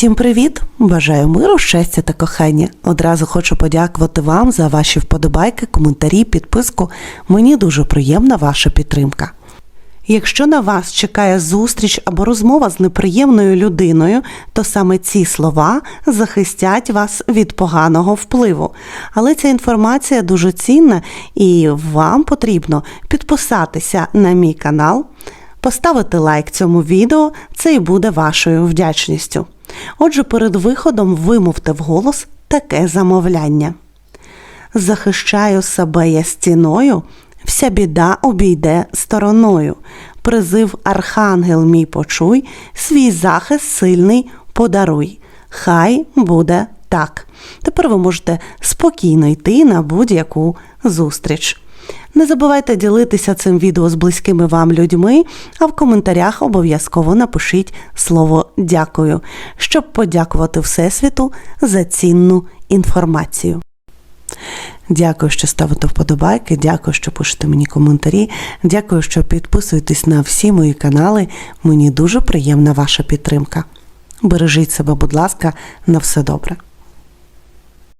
Всім привіт! Бажаю миру, щастя та кохання. Одразу хочу подякувати вам за ваші вподобайки, коментарі, підписку. Мені дуже приємна ваша підтримка. Якщо на вас чекає зустріч або розмова з неприємною людиною, то саме ці слова захистять вас від поганого впливу. Але ця інформація дуже цінна і вам потрібно підписатися на мій канал, поставити лайк цьому відео, це і буде вашою вдячністю. Отже, перед виходом вимовте вголос таке замовляння. Захищаю себе я стіною, вся біда обійде стороною. Призив Архангел мій почуй, свій захист сильний подаруй. Хай буде так. Тепер ви можете спокійно йти на будь-яку зустріч. Не забувайте ділитися цим відео з близькими вам людьми, а в коментарях обов'язково напишіть слово дякую, щоб подякувати Всесвіту за цінну інформацію. Дякую, що ставите вподобайки, дякую, що пишете мені коментарі, дякую, що підписуєтесь на всі мої канали. Мені дуже приємна ваша підтримка. Бережіть себе, будь ласка, на все добре.